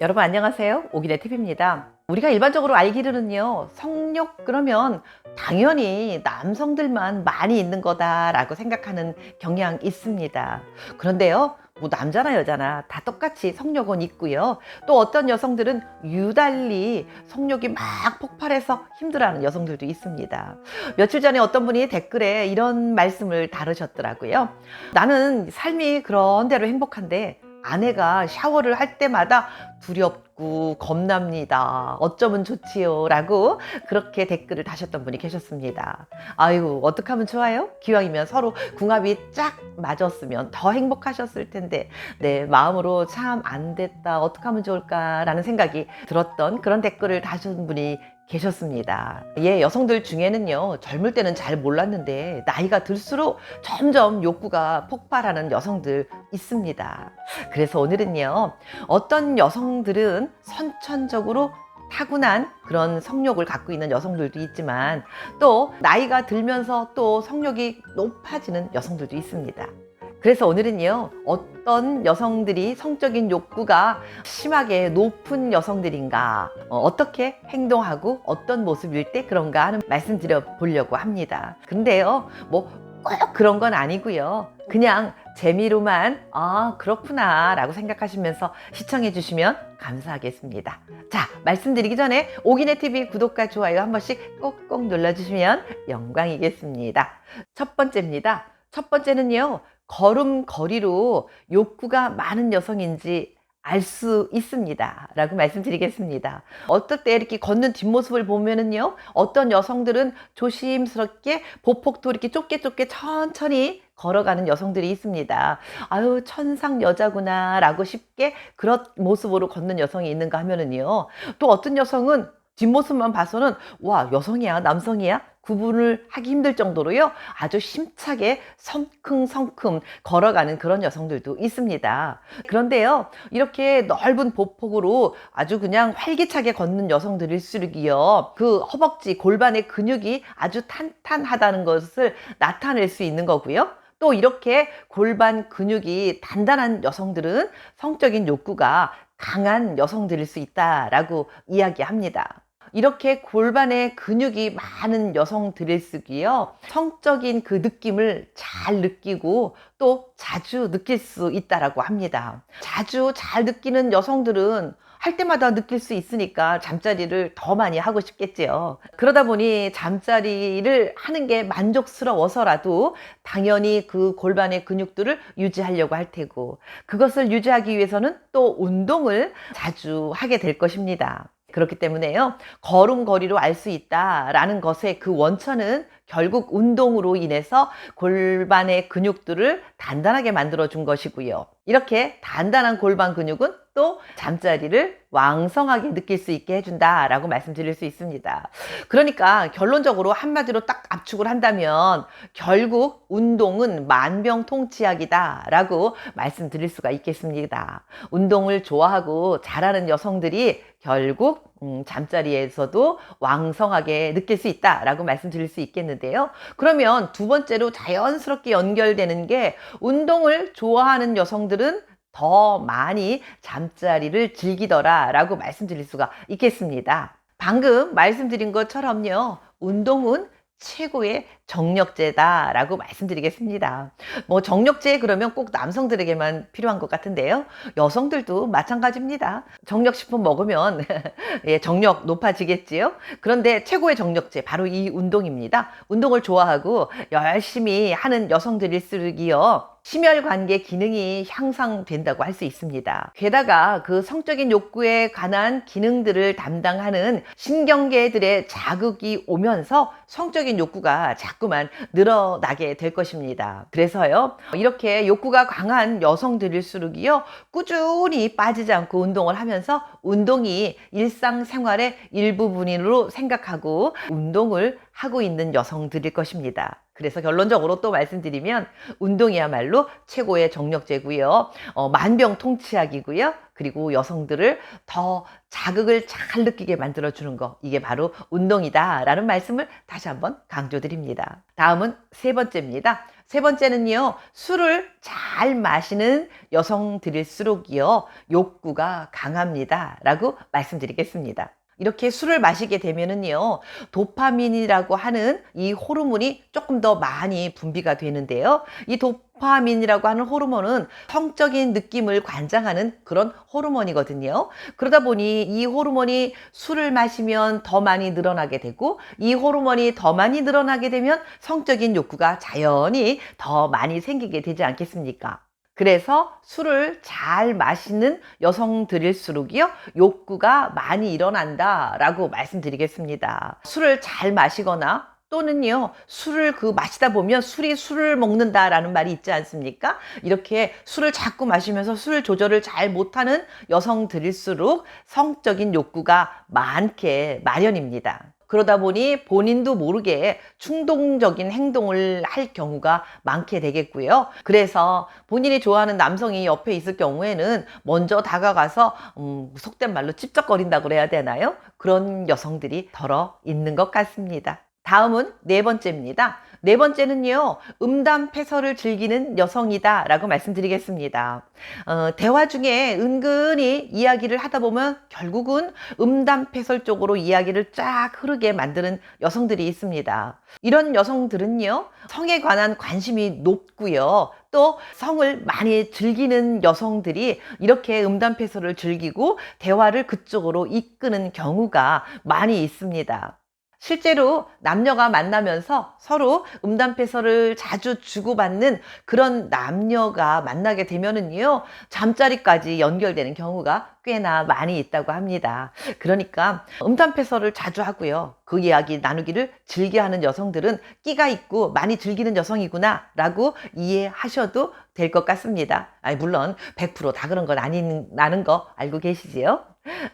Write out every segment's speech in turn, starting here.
여러분 안녕하세요. 오기네 TV입니다. 우리가 일반적으로 알기로는요, 성욕 그러면 당연히 남성들만 많이 있는 거다라고 생각하는 경향 있습니다. 그런데요, 뭐 남자나 여자나 다 똑같이 성욕은 있고요. 또 어떤 여성들은 유달리 성욕이 막 폭발해서 힘들어하는 여성들도 있습니다. 며칠 전에 어떤 분이 댓글에 이런 말씀을 다루셨더라고요. 나는 삶이 그런 대로 행복한데 아내가 샤워를 할 때마다 두렵고 겁납니다. 어쩌면 좋지요? 라고 그렇게 댓글을 다셨던 분이 계셨습니다. 아이고, 어떻게 하면 좋아요? 기왕이면 서로 궁합이 쫙 맞았으면 더 행복하셨을 텐데, 네, 마음으로 참 안 됐다. 어떻게 하면 좋을까라는 생각이 들었던 그런 댓글을 다신 분이 계셨습니다. 예, 여성들 중에는요, 젊을 때는 잘 몰랐는데, 나이가 들수록 점점 욕구가 폭발하는 여성들 있습니다. 그래서 오늘은요, 어떤 여성들은 선천적으로 타고난 그런 성욕을 갖고 있는 여성들도 있지만, 또 나이가 들면서 또 성욕이 높아지는 여성들도 있습니다. 그래서 오늘은요, 어떤 여성들이 성적인 욕구가 심하게 높은 여성들인가, 어, 떻게 행동하고 어떤 모습일 때 그런가 하는 말씀 드려 보려고 합니다. 근데요, 뭐 꼭 그런 건 아니고요. 그냥 재미로만, 아, 그렇구나, 라고 생각하시면서 시청해 주시면 감사하겠습니다. 자, 말씀드리기 전에 오기네 TV 구독과 좋아요 한 번씩 꼭꼭 눌러주시면 영광이겠습니다. 첫 번째입니다. 첫 번째는요, 걸음걸이로 욕구가 많은 여성인지 알 수 있습니다. 라고 말씀드리겠습니다. 어떨 때 이렇게 걷는 뒷모습을 보면은요, 어떤 여성들은 조심스럽게 보폭도 이렇게 좁게 좁게 천천히 걸어가는 여성들이 있습니다. 아유, 천상 여자구나, 라고 쉽게 그런 모습으로 걷는 여성이 있는가 하면은요, 또 어떤 여성은 뒷모습만 봐서는 와, 여성이야, 남성이야? 구분을 하기 힘들 정도로요, 아주 심차게 성큼성큼 걸어가는 그런 여성들도 있습니다. 그런데요, 이렇게 넓은 보폭으로 아주 그냥 활기차게 걷는 여성들일수록이요, 그 허벅지, 골반의 근육이 아주 탄탄하다는 것을 나타낼 수 있는 거고요. 또 이렇게 골반 근육이 단단한 여성들은 성적인 욕구가 강한 여성들일 수 있다라고 이야기합니다. 이렇게 골반에 근육이 많은 여성들일수기요 성적인 그 느낌을 잘 느끼고 또 자주 느낄 수 있다라고 합니다. 자주 잘 느끼는 여성들은 할 때마다 느낄 수 있으니까 잠자리를 더 많이 하고 싶겠지요. 그러다 보니 잠자리를 하는 게 만족스러워서라도 당연히 그 골반의 근육들을 유지하려고 할 테고 그것을 유지하기 위해서는 또 운동을 자주 하게 될 것입니다. 그렇기 때문에요. 걸음걸이로 알 수 있다라는 것의 그 원천은 결국 운동으로 인해서 골반의 근육들을 단단하게 만들어 준 것이고요. 이렇게 단단한 골반 근육은 또 잠자리를 왕성하게 느낄 수 있게 해준다라고 말씀드릴 수 있습니다. 그러니까 결론적으로 한마디로 딱 압축을 한다면 결국 운동은 만병통치약이다라고 말씀드릴 수가 있겠습니다. 운동을 좋아하고 잘하는 여성들이 결국 음, 잠자리에서도 왕성하게 느낄 수 있다라고 말씀드릴 수 있겠는데요. 그러면 두 번째로 자연스럽게 연결되는 게 운동을 좋아하는 여성들은 더 많이 잠자리를 즐기더라 라고 말씀드릴 수가 있겠습니다. 방금 말씀드린 것처럼요. 운동은 최고의 정력제다 라고 말씀드리겠습니다. 뭐 정력제 그러면 꼭 남성들에게만 필요한 것 같은데요. 여성들도 마찬가지입니다. 정력식품 먹으면 예, 정력 높아지겠지요. 그런데 최고의 정력제 바로 이 운동입니다. 운동을 좋아하고 열심히 하는 여성들일수록이요. 심혈관계 기능이 향상된다고 할 수 있습니다. 게다가 그 성적인 욕구에 관한 기능들을 담당하는 신경계들의 자극이 오면서 성적인 욕구가 자꾸만 늘어나게 될 것입니다. 그래서요, 이렇게 욕구가 강한 여성들일수록이요, 꾸준히 빠지지 않고 운동을 하면서 운동이 일상생활의 일부분으로 생각하고 운동을 하고 있는 여성들일 것입니다. 그래서 결론적으로 또 말씀드리면 운동이야말로 최고의 정력제고요. 어, 만병통치약이고요. 그리고 여성들을 더 자극을 잘 느끼게 만들어 주는 거. 이게 바로 운동이다라는 말씀을 다시 한번 강조드립니다. 다음은 세 번째입니다. 세 번째는요, 술을 잘 마시는 여성들일수록이요, 욕구가 강합니다. 라고 말씀드리겠습니다. 이렇게 술을 마시게 되면은요, 도파민이라고 하는 이 호르몬이 조금 더 많이 분비가 되는데요. 이 도파민이라고 하는 호르몬은 성적인 느낌을 관장하는 그런 호르몬이거든요. 그러다 보니 이 호르몬이 술을 마시면 더 많이 늘어나게 되고 이 호르몬이 더 많이 늘어나게 되면 성적인 욕구가 자연히 더 많이 생기게 되지 않겠습니까? 그래서 술을 잘 마시는 여성들일수록이요, 욕구가 많이 일어난다라고 말씀드리겠습니다. 술을 잘 마시거나 또는요, 술을 그 마시다 보면 술이 술을 먹는다라는 말이 있지 않습니까? 이렇게 술을 자꾸 마시면서 술 조절을 잘 못하는 여성들일수록 성적인 욕구가 많게 마련입니다. 그러다 보니 본인도 모르게 충동적인 행동을 할 경우가 많게 되겠고요. 그래서 본인이 좋아하는 남성이 옆에 있을 경우에는 먼저 다가가서 음, 속된 말로 찝쩍거린다 그래야 되나요? 그런 여성들이 덜어 있는 것 같습니다. 다음은 네 번째입니다. 네 번째는요, 음담 패설을 즐기는 여성이다 라고 말씀드리겠습니다. 어, 대화 중에 은근히 이야기를 하다 보면 결국은 음담 패설 쪽으로 이야기를 쫙 흐르게 만드는 여성들이 있습니다. 이런 여성들은요, 성에 관한 관심이 높고요. 또 성을 많이 즐기는 여성들이 이렇게 음담 패설을 즐기고 대화를 그쪽으로 이끄는 경우가 많이 있습니다. 실제로 남녀가 만나면서 서로 음담패설을 자주 주고받는 그런 남녀가 만나게 되면은요, 잠자리까지 연결되는 경우가 꽤나 많이 있다고 합니다. 그러니까 음담패설을 자주 하고요. 그 이야기 나누기를 즐겨 하는 여성들은 끼가 있고 많이 즐기는 여성이구나 라고 이해하셔도 될 것 같습니다. 아니, 물론 100%다 그런 건 아니라는 거 알고 계시지요?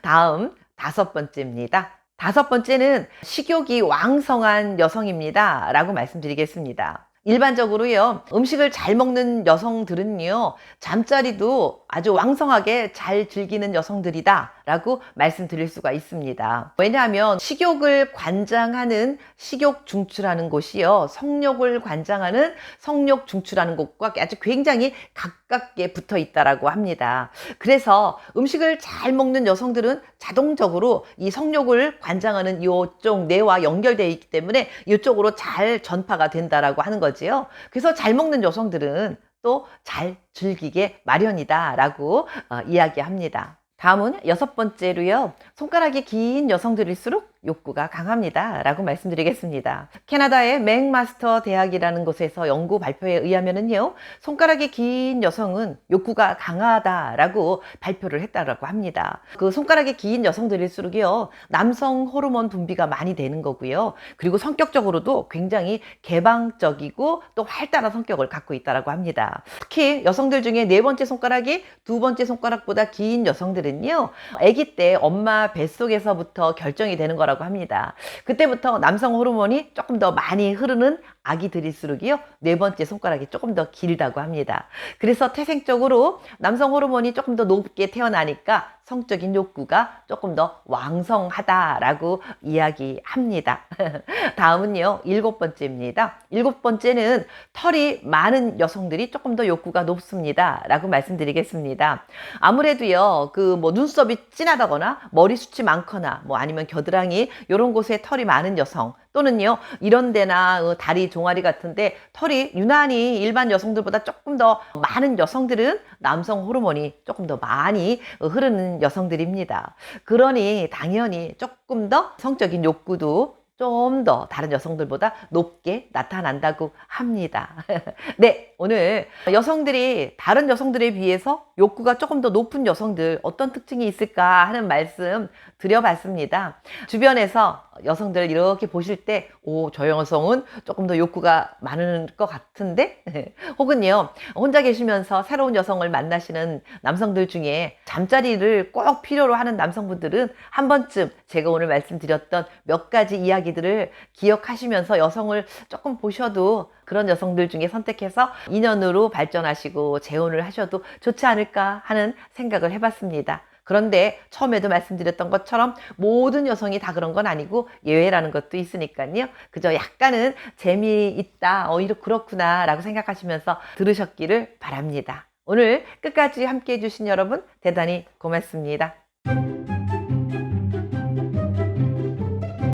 다음 다섯 번째입니다. 다섯 번째는 식욕이 왕성한 여성입니다. 라고 말씀드리겠습니다. 일반적으로요, 음식을 잘 먹는 여성들은요, 잠자리도 아주 왕성하게 잘 즐기는 여성들이다. 라고 말씀드릴 수가 있습니다. 왜냐하면 식욕을 관장하는 식욕 중추라는 곳이요, 성욕을 관장하는 성욕 중추라는 곳과 아주 굉장히 가깝게 붙어 있다라고 합니다. 그래서 음식을 잘 먹는 여성들은 자동적으로 이 성욕을 관장하는 이쪽 뇌와 연결되어 있기 때문에 이쪽으로 잘 전파가 된다라고 하는 거지요. 그래서 잘 먹는 여성들은 또 잘 즐기게 마련이다라고 어, 이야기합니다. 다음은 여섯 번째로요. 손가락이 긴 여성들일수록 욕구가 강합니다. 라고 말씀드리겠습니다. 캐나다의 맥마스터 대학이라는 곳에서 연구 발표에 의하면은요, 손가락이 긴 여성은 욕구가 강하다라고 발표를 했다라고 합니다. 그 손가락이 긴 여성들일수록요, 남성 호르몬 분비가 많이 되는 거고요. 그리고 성격적으로도 굉장히 개방적이고 또 활달한 성격을 갖고 있다라고 합니다. 특히 여성들 중에 네 번째 손가락이 두 번째 손가락보다 긴 여성들은요, 아기 때 엄마 뱃속에서부터 결정이 되는 거라고 합니다. 그때부터 남성 호르몬이 조금 더 많이 흐르는 아기들일수록이요. 네 번째 손가락이 조금 더 길다고 합니다. 그래서 태생적으로 남성 호르몬이 조금 더 높게 태어나니까 성적인 욕구가 조금 더 왕성하다라고 이야기합니다. 다음은요, 일곱 번째입니다. 일곱 번째는 털이 많은 여성들이 조금 더 욕구가 높습니다. 라고 말씀드리겠습니다. 아무래도요, 그 뭐 눈썹이 진하다거나 머리 숱이 많거나 뭐 아니면 겨드랑이 이런 곳에 털이 많은 여성 또는요 이런 데나 어, 다리 종아리 같은데 털이 유난히 일반 여성들보다 조금 더 많은 여성들은 남성 호르몬이 조금 더 많이 어, 흐르는 여성들입니다. 그러니 당연히 조금 더 성적인 욕구도 좀 더 다른 여성들보다 높게 나타난다고 합니다. 네, 오늘 여성들이 다른 여성들에 비해서 욕구가 조금 더 높은 여성들 어떤 특징이 있을까 하는 말씀 드려봤습니다. 주변에서 여성들 이렇게 보실 때, 오, 저 여성은 조금 더 욕구가 많은 것 같은데? 혹은요, 혼자 계시면서 새로운 여성을 만나시는 남성들 중에 잠자리를 꼭 필요로 하는 남성분들은 한 번쯤 제가 오늘 말씀드렸던 몇 가지 이야기들을 기억하시면서 여성을 조금 보셔도 그런 여성들 중에 선택해서 인연으로 발전하시고 재혼을 하셔도 좋지 않을까 하는 생각을 해봤습니다. 그런데 처음에도 말씀드렸던 것처럼 모든 여성이 다 그런 건 아니고 예외라는 것도 있으니까요. 그저 약간은 재미있다, 어, 이렇게 그렇구나 라고 생각하시면서 들으셨기를 바랍니다. 오늘 끝까지 함께 해주신 여러분 대단히 고맙습니다.